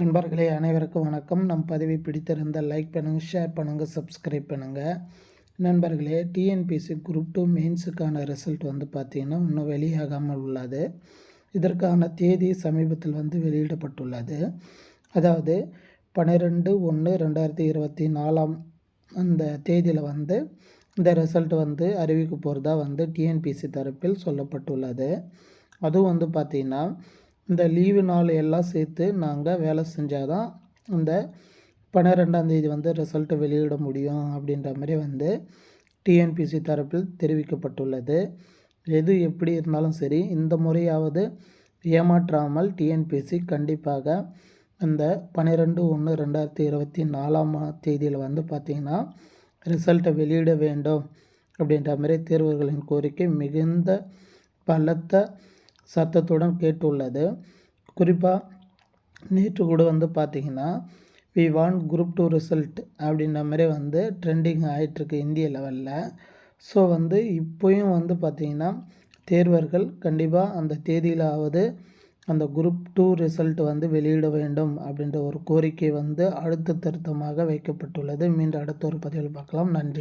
நண்பர்களே அனைவருக்கும் வணக்கம். நம் பதிவை பிடித்திருந்தால் லைக் பண்ணுங்கள் ஷேர் பண்ணுங்கள் சப்ஸ்கிரைப் பண்ணுங்கள் நண்பர்களே டிஎன்பிசி குரூப் டூ மெயின்ஸுக்கான ரிசல்ட் வந்து பார்த்திங்கன்னா இன்னும் வெளியாகாமல் உள்ளது. இதற்கான தேதி சமீபத்தில் வந்து வெளியிடப்பட்டுள்ளது. அதாவது பன்னிரெண்டு ஒன்று ரெண்டாயிரத்தி இருபத்தி நாலாம் அந்த தேதியில் வந்து இந்த ரிசல்ட் வந்து அறிவிக்க போகிறதா வந்து டிஎன்பிசி தரப்பில் சொல்லப்பட்டுள்ளது. அதுவும் வந்து பார்த்திங்கன்னா இந்த லீவு நாள் எல்லாம் சேர்த்து நாங்கள் வேலை செஞ்சால் தான் இந்த பன்னிரெண்டாந்தேதி வந்து ரிசல்ட்டை வெளியிட முடியும் அப்படின்ற மாதிரி வந்து டிஎன்பிசி தரப்பில் தெரிவிக்கப்பட்டுள்ளது. எது எப்படி இருந்தாலும் சரி இந்த முறையாவது ஏமாற்றாமல் டிஎன்பிசி கண்டிப்பாக அந்த பன்னிரெண்டு ஒன்று ரெண்டாயிரத்தி இருபத்தி நாலாம் தேதியில் வந்து பார்த்திங்கன்னா ரிசல்ட்டை வெளியிட வேண்டும் அப்படின்ற மாதிரி தேர்வர்களின் கோரிக்கை மிகுந்த பலத்த சத்தத்துடன் கேட்டுள்ளது. குறிப்பாக நேற்று கூட வந்து பார்த்திங்கன்னா we want group two result அப்படின்ற மாதிரி வந்து ட்ரெண்டிங் ஆகிட்டுருக்கு இந்திய லெவலில் ஸோ வந்து இப்போயும் வந்து பார்த்திங்கன்னா தேர்வர்கள் கண்டிப்பாக அந்த தேதியிலாவது அந்த குரூப் டூ ரிசல்ட் வந்து வெளியிட வேண்டும் அப்படின்ற ஒரு கோரிக்கை வந்து அடுத்த திருத்தமாக வைக்கப்பட்டுள்ளது. மீண்டும் அடுத்த ஒரு பதிவில் பார்க்கலாம். நன்றி.